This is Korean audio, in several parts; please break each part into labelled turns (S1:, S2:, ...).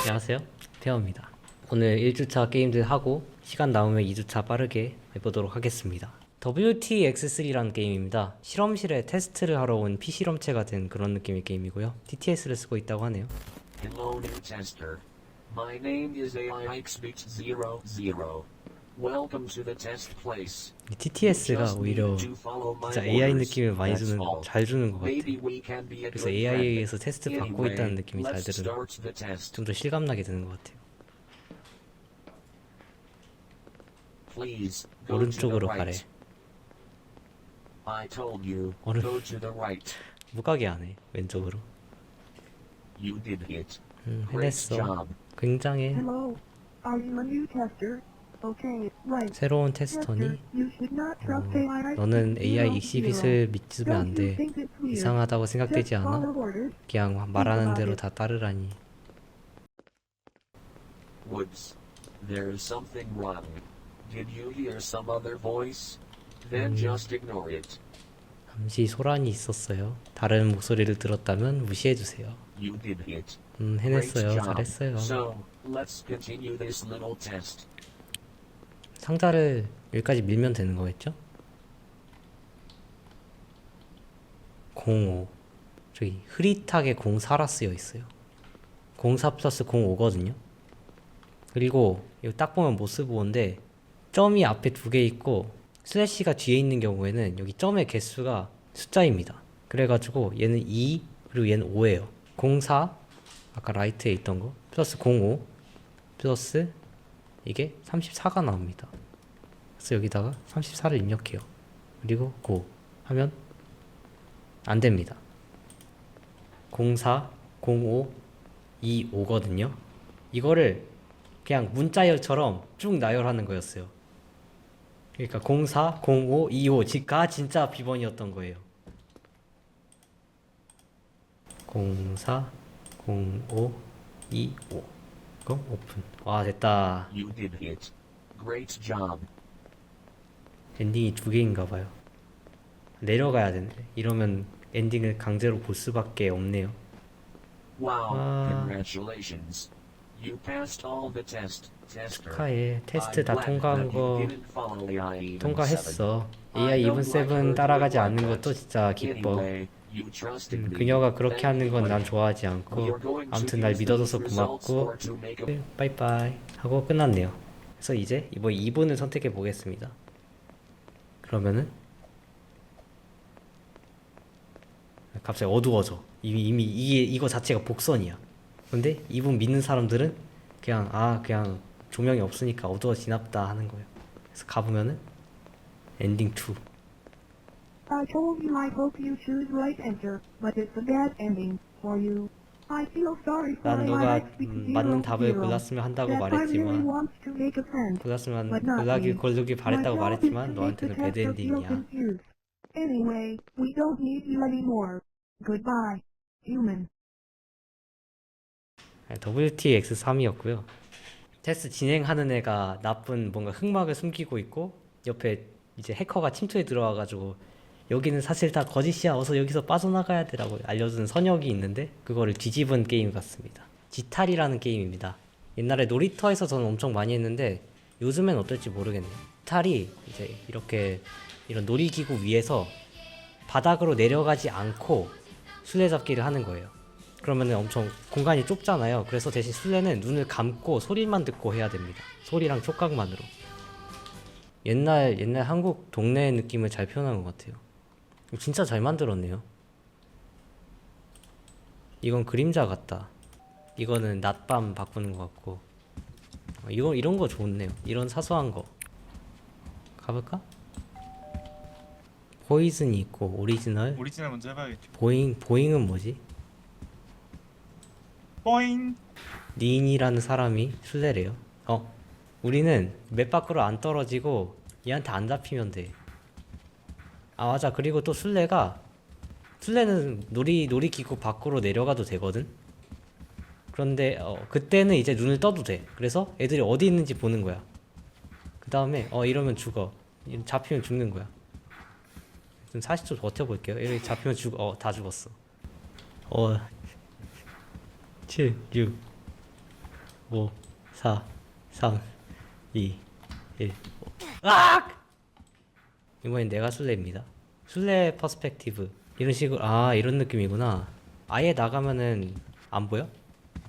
S1: 안녕하세요. 태어입니다. 오늘 1주차 게임들 하고 시간 남으면 2주차 빠르게 해보도록 하겠습니다. WTX3라는 게임입니다. 실험실에 테스트를 하러 온 피실험체가 된 그런 느낌의 게임이고요. TTS를 쓰고 있다고 하네요.
S2: Hello, new tester. My name is AIXBit00. Welcome to the test place.
S1: 이 TTS가 오히려 진짜 AI. 느낌을 많이 주는. 잘 주는 것 같아.
S2: Maybe we can be a
S1: 그래서
S2: good
S1: AI에
S2: friend.
S1: 의해서 테스트 받고 있다는 느낌이 잘
S2: let's
S1: 들은
S2: start the test.
S1: 좀더 실감나게 드는 것 같아요.
S2: Please go
S1: 오른쪽으로
S2: to the
S1: 가래.
S2: right. I told you,
S1: 오른-
S2: go to the right.
S1: 무가게 안 해. 왼쪽으로.
S2: You did it.
S1: 음,
S2: Great
S1: 해냈어.
S2: job.
S1: 굉장해.
S3: Hello. Are you a new tester? Okay, right.
S1: 새로운 테스터니?
S3: you should not trust
S1: 어,
S3: AI
S1: 너는 AI 익시빗을 믿으면 안 돼. 이상하다고 생각되지 않아? 그냥 말하는 대로 다 따르라니.
S2: Woods. There's something wrong. Did you hear some other voice? Then just ignore it.
S1: 잠시 소란이 있었어요. 다른 목소리를 들었다면 무시해주세요.
S2: You did it.
S1: 음, 해냈어요. 잘했어요.
S2: So, let's continue this little test.
S1: 상자를 여기까지 밀면 되는 거겠죠? 05 저기 흐릿하게 04라 쓰여 있어요. 04 플러스 05거든요. 그리고 이거 딱 보면 모스보인데 점이 앞에 두 개 있고 슬래시가 뒤에 있는 경우에는 여기 점의 개수가 숫자입니다. 그래가지고 얘는 2 그리고 얘는 5예요. 04 아까 라이트에 있던 거 플러스 05 플러스 이게 34가 나옵니다 그래서 여기다가 34를 입력해요. 그리고 고 하면 안 됩니다. 04, 05, 25거든요. 이거를 그냥 문자열처럼 쭉 나열하는 거였어요. 그러니까 04, 05, 25가 진짜 비번이었던 거예요. 04, 05, 25. 그럼 오픈. 와 됐다.
S2: You did it. Great job.
S1: 엔딩이 두 개인가 봐요. 내려가야 되는데 이러면 엔딩을 강제로 볼 수밖에 없네요.
S2: Wow,
S1: Ah.
S2: congratulations. You passed all the test, tester.
S1: 축하해. 테스트 다 통과한 거 통과했어. AI
S2: I
S1: 이븐
S2: don't like
S1: 세븐
S2: her
S1: 따라가지
S2: like
S1: 않는. 것도 진짜 기뻐. 음. 그녀가 그렇게 하는 건 난. 좋아하지 않고 아무튼 날 믿어줘서 고맙고 빠이빠이 하고 끝났네요. 그래서 이제 이번 2분을 선택해 보겠습니다. 그러면은 갑자기 어두워져. 이미 이미 이게 이거 자체가 복선이야. 근데 이분 믿는 사람들은 그냥 아 그냥 조명이 없으니까 어두워지나 보다 하는 거예요. 그래서 가보면은 엔딩 2.
S3: I told you I hope you choose right answer, but it's a bad ending for you. I feel sorry for
S1: 난 너가
S3: AI
S1: 음, 맞는 답을 골랐으면 한다고
S3: That I really
S1: 말했지만
S3: wants to make a friend.
S1: 골랐으면
S3: But not
S1: 골라기
S3: me.
S1: 고르길 바랬다고
S3: My job is
S1: 말했지만
S3: to make the
S1: 너한테는 배드
S3: tester feel
S1: 엔딩이야.
S3: confused. Anyway, we don't need you anymore. Goodbye, human.
S1: WTX3이었고요. 테스트 진행하는 애가 나쁜 뭔가 흑막을 숨기고 있고 옆에 이제 해커가 침투해 들어와가지고 여기는 사실 다 거짓이야. 어서 여기서 빠져나가야 돼라고 알려주는 선역이 있는데 그거를 뒤집은 게임 같습니다. 지탈이라는 게임입니다. 옛날에 놀이터에서 저는 엄청 많이 했는데 요즘엔 어떨지 모르겠네요. 지탈이 이제 이렇게 이런 놀이기구 위에서 바닥으로 내려가지 않고 술래잡기를 하는 거예요. 그러면은 엄청 공간이 좁잖아요. 그래서 대신 술래는 눈을 감고 소리만 듣고 해야 됩니다. 소리랑 촉각만으로. 옛날 옛날 한국 동네 느낌을 잘 표현한 것 같아요. 진짜 잘 만들었네요. 이건 그림자 같다. 이거는 낮밤 바꾸는 것 같고. 어, 이거 이런 거 좋네요. 이런 사소한 거. 가볼까? 포이즌이 있고 오리지널.
S4: 오리지널 먼저 해봐야겠죠.
S1: 보잉 보잉은 뭐지?
S4: 뽀잉.
S1: 닌이라는 사람이 술래래요. 어, 우리는 맵 밖으로 안 떨어지고 얘한테 안 잡히면 돼. 아 맞아. 그리고 또 술래가 술래는 놀이 놀이기구 밖으로 내려가도 되거든. 그런데 어, 그때는 이제 눈을 떠도 돼. 그래서 애들이 어디 있는지 보는 거야. 그 다음에 어 이러면 죽어. 이- 잡히면 죽는 거야. 좀 40초 버텨볼게요. 이렇게 잡히면 죽, 어, 다 죽었어. 5 7 6 5 4 3 2 1 아! 이번엔 내가 술래입니다. 술래 퍼스펙티브 이런 식으로 아 이런 느낌이구나. 아예 나가면은 안 보여?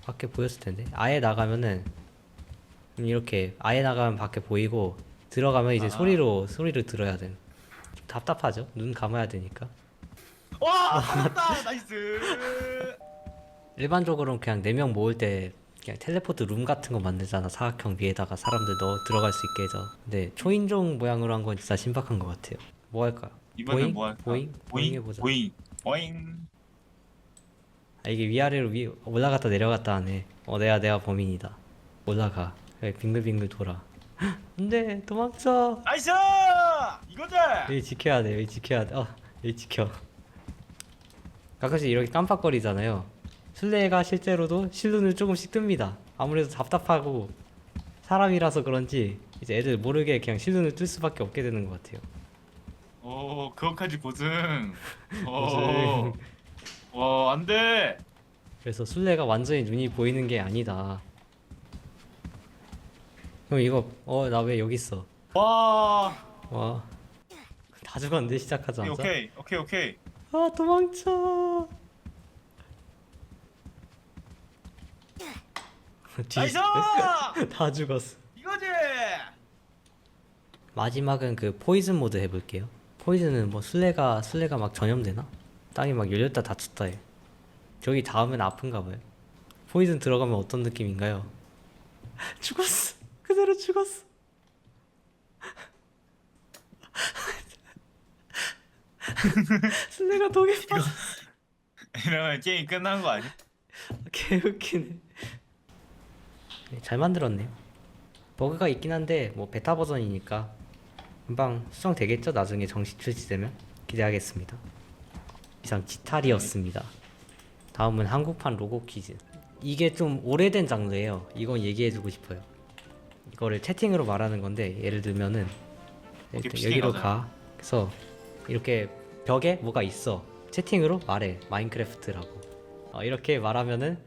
S1: 밖에 보였을 텐데. 아예 나가면은 이렇게 아예 나가면 밖에 보이고 들어가면 이제
S4: 아.
S1: 소리로 소리를 들어야 돼. 좀 답답하죠. 눈 감아야 되니까.
S4: 와 맞다 나이스
S1: 일반적으로는 그냥 4명 모을 때 그냥 텔레포트 룸 같은 거 만들잖아 사각형 위에다가 사람들 넣어 들어갈 수 있게 해서. 근데 초인종 모양으로 한 건 진짜 신박한 것 같아요. 뭐 할까?
S4: 이번엔
S1: 보잉?
S4: 뭐 할까?
S1: 보잉? 보잉?
S4: 보잉
S1: 해보자.
S4: 보잉. 보잉.
S1: 아 이게 위아래로 위 올라갔다 내려갔다 하네. 어 내가 내가 범인이다. 올라가. 그래 빙글빙글 돌아. 안돼 도망쳐.
S4: 나이스! 이거지!
S1: 여기 지켜야 돼 여기 지켜야 돼어 여기 지켜. 가끔씩 이렇게 깜빡거리잖아요 술래가 실제로도 실눈을 조금씩 뜹니다. 아무래도 답답하고 사람이라서 그런지 이제 애들 모르게 그냥 실눈을 뜰 수밖에 없게 되는 것 같아요.
S4: 오 그것까지 고증.
S1: 고증.
S4: 오와 안돼.
S1: 그래서 술래가 완전히 눈이 보이는 게 아니다. 그럼 이거 어 나 왜 여기 있어?
S4: 와.
S1: 와 다 죽었는데 시작하자마자.
S4: 오케이 오케이 오케이.
S1: 아 도망쳐
S4: 나이스!
S1: 다 죽었어.
S4: 이거지!
S1: 마지막은 그 포이즌 모드 해볼게요. 포이즌은 뭐 술래가 술래가 막 전염되나? 땅이 막 열렸다 닫혔다 해. 저기 닿으면 아픈가 봐요. 포이즌 들어가면 어떤 느낌인가요? 죽었어. 그대로 죽었어. 술래가 독에 빠졌어.
S4: 이러면 게임 끝난 거 아니야?
S1: 개웃기네 네, 잘 만들었네요. 버그가 있긴 한데 뭐 베타 버전이니까 금방 수정되겠죠? 나중에 정식 출시되면? 기대하겠습니다. 이상 지탈이었습니다. 다음은 한국판 로고 퀴즈. 이게 좀 오래된 장르예요. 이건 얘기해주고 싶어요. 이거를 채팅으로 말하는 건데 예를 들면은 여기로
S4: 가자.
S1: 가 그래서 이렇게 벽에 뭐가 있어. 채팅으로 말해. 마인크래프트라고. 어, 이렇게 말하면은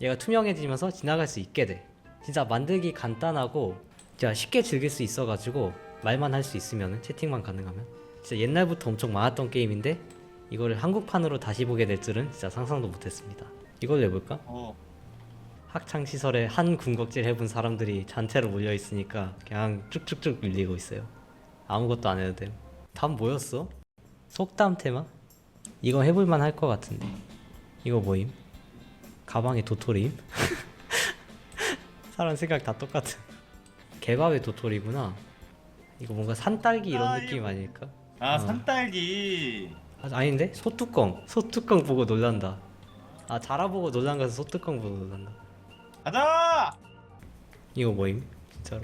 S1: 얘가 투명해지면서 지나갈 수 있게 돼. 진짜 만들기 간단하고 진짜 쉽게 즐길 수 있어가지고 말만 할 수 있으면 채팅만 가능하면 진짜 옛날부터 엄청 많았던 게임인데 이거를 한국판으로 다시 보게 될 줄은 진짜 상상도 못했습니다. 이걸로 해볼까?
S4: 오
S1: 학창 시설에 한 군것질 해본 사람들이 잔태로 몰려 있으니까 그냥 쭉쭉쭉 밀리고 있어요. 아무것도 안 해도 돼. 다음 뭐였어? 속담 테마? 이거 해볼만 할 것 같은데. 이거 뭐임? 가방에 도토리임? 사람 생각 다 똑같은. 개밥에 도토리구나. 이거 뭔가 산딸기 이런
S4: 아,
S1: 느낌
S4: 이거-
S1: 아닐까?
S4: 아
S1: 어.
S4: 산딸기
S1: 아, 아닌데? 소뚜껑. 소뚜껑 보고 놀란다. 아 자라보고 놀란 거서 소뚜껑 보고 놀란다.
S4: 가자
S1: 이거 뭐임? 진짜로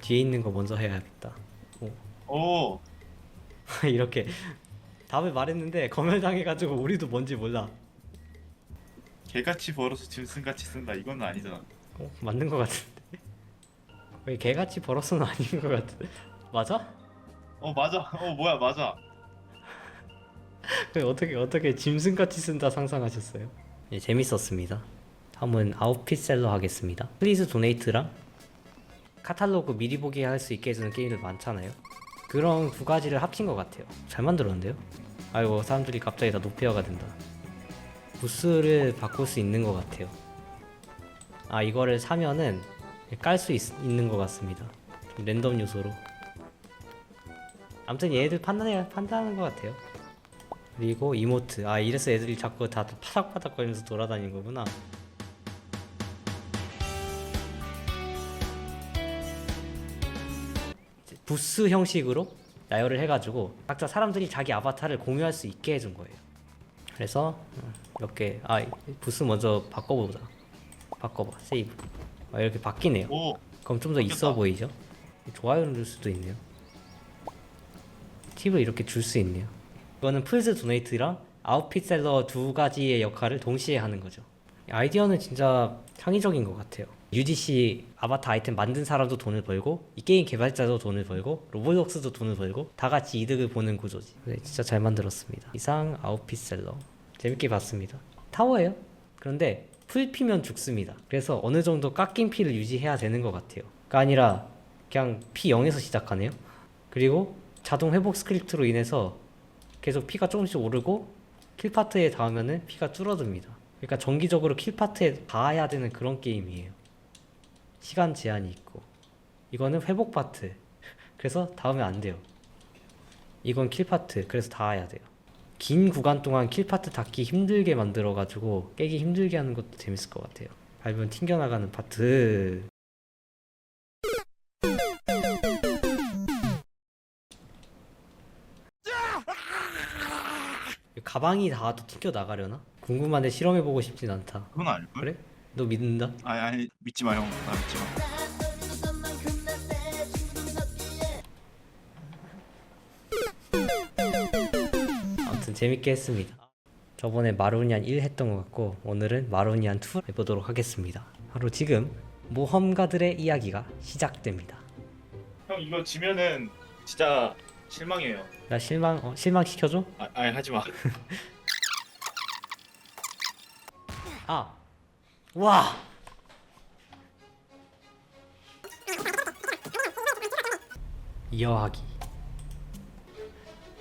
S1: 뒤에 있는 거 먼저 해야겠다 오.
S4: 오
S1: 이렇게 답을 말했는데 검열당해가지고 우리도 뭔지 몰라
S4: 개같이 벌어서 짐승같이 쓴다. 이건 아니잖아.
S1: 어? 맞는 거 같은데. 왜 개같이 벌어서는 아닌 거 같은데? 맞아?
S4: 어 맞아. 어 뭐야 맞아.
S1: 왜 어떻게 어떻게 짐승같이 쓴다 상상하셨어요? 예, 재밌었습니다. 다음은 아웃핏셀러 하겠습니다. 플리즈 도네이트랑 카탈로그 미리 보기 할 수 있게 해주는 게임들 많잖아요. 그런 두 가지를 합친 것 같아요. 잘 만들었는데요? 아이고 사람들이 갑자기 다 노페어가 된다 부스를 바꿀 수 있는 것 같아요. 아 이거를 사면은 깔 수 있는 것 같습니다. 좀 랜덤 요소로. 아무튼 얘들 판단해 판단하는 것 같아요. 그리고 이모트. 아 이래서 애들이 자꾸 다 파닥파닥 거리면서 돌아다니는 거구나. 부스 형식으로 나열을 해가지고 각자 사람들이 자기 아바타를 공유할 수 있게 해준 거예요. 그래서 몇 개 아 부스 먼저 바꿔보자 바꿔봐 세이브 아, 이렇게 바뀌네요
S4: 오
S1: 그럼 좀 더 있어
S4: 바뀌었다.
S1: 보이죠? 좋아요를 줄 수도 있네요. 팁을 이렇게 줄 수 있네요. 이거는 풀스 도네이트랑 아웃핏 셀러 두 가지의 역할을 동시에 하는 거죠. 아이디어는 진짜 창의적인 것 같아요. UGC 아바타 아이템 만든 사람도 돈을 벌고 이 게임 개발자도 돈을 벌고 로블록스도 돈을 벌고 다 같이 이득을 보는 구조지. 네, 진짜 잘 만들었습니다. 이상 아웃핏 셀러. 재밌게 봤습니다. 타워예요. 그런데 풀 피면 죽습니다. 그래서 어느 정도 깎인 피를 유지해야 되는 것 같아요. 그가 아니라 그냥 피 0에서 시작하네요. 그리고 자동 회복 스크립트로 인해서 계속 피가 조금씩 오르고 킬 파트에 닿으면은 피가 줄어듭니다. 그러니까 정기적으로 킬 파트에 닿아야 되는 그런 게임이에요. 시간 제한이 있고 이거는 회복 파트. 그래서 닿으면 안 돼요. 이건 킬 파트. 그래서 닿아야 돼요. 긴 구간 동안 킬 파트 닿기 힘들게 만들어 가지고 깨기 힘들게 하는 것도 재밌을 것 같아요. 밟으면 튕겨나가는 파트. 가방이 닿아도 튕겨 나가려나? 궁금한데 실험해 보고 싶진 않다.
S4: 그건 아닐걸?
S1: 그래? 너 믿는다?
S4: 아니 아니 믿지 마 형. 나 믿지 마.
S1: 재밌게 했습니다. 저번에 마로니안 1 했던 것 같고 오늘은 마로니안 2 해보도록 하겠습니다. 바로 지금 모험가들의 이야기가 시작됩니다.
S4: 형 이거 지면은 진짜 실망해요.
S1: 나 실망 어, 실망 시켜줘?
S4: 아, 아니 하지 마.
S1: 아, 와. 이어하기.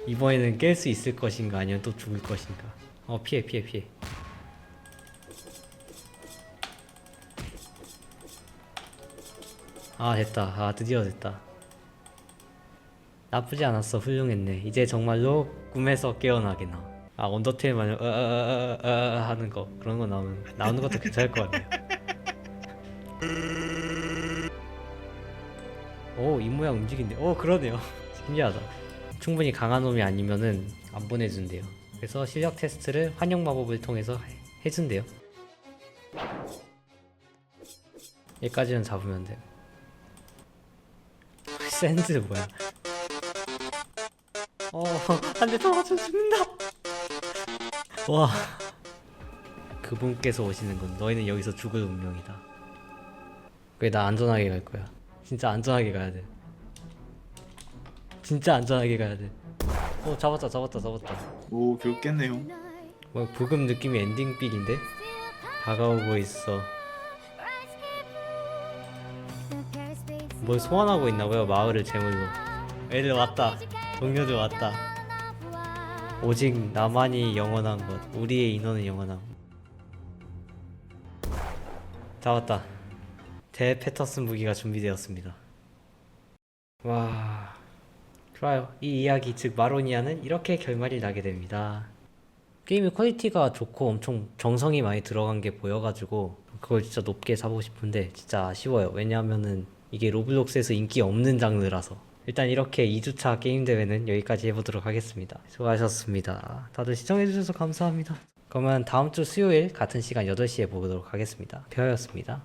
S1: 이번에는 깰 수 있을 것인가 아니면 또 죽을 것인가? 어 피해 피해 피해. 아 됐다. 아 드디어 됐다. 나쁘지 않았어. 훌륭했네. 이제 정말로 꿈에서 깨어나게나. 아 언더테일 마냥 어어어어 하는 거 그런 거 나오는 나오는 것도 괜찮을 것 같네요. 오, 입 모양 움직인대. 오, 그러네요. 신기하다. 충분히 강한 놈이 아니면은 안 보내준대요. 그래서 실력 테스트를 환영 마법을 통해서 해- 해준대요. 얘까지는 잡으면 돼. 샌드 뭐야? 어, 더 맞춰 죽는다. 와. 그분께서 오시는 건 너희는 여기서 죽을 운명이다. 그래 나 안전하게 갈 거야. 진짜 안전하게 가야 돼. 진짜 안전하게 가야 돼. 어 잡았다 잡았다 잡았다.
S4: 오 결국 깼네 형.
S1: 뭐 부금 느낌이 엔딩 빌인데 다가오고 있어. 뭘 소환하고 있나봐요 마을을 제물로. 애들 왔다. 동료들 왔다. 오직 나만이 영원한 것. 우리의 인원은 영원함. 잡았다. 대 패터슨 무기가 준비되었습니다. 와, 좋아요. 이 이야기 즉 마로니아는 이렇게 결말이 나게 됩니다. 게임의 퀄리티가 좋고 엄청 정성이 많이 들어간 게 보여가지고 그걸 진짜 높게 사보고 싶은데 진짜 아쉬워요. 왜냐하면은 이게 로블록스에서 인기 없는 장르라서. 일단 이렇게 2주차 게임 대회는 여기까지 해보도록 하겠습니다. 수고하셨습니다. 다들 시청해주셔서 감사합니다. 그러면 다음 주 수요일 같은 시간 8시에 보도록 하겠습니다. 펴였습니다.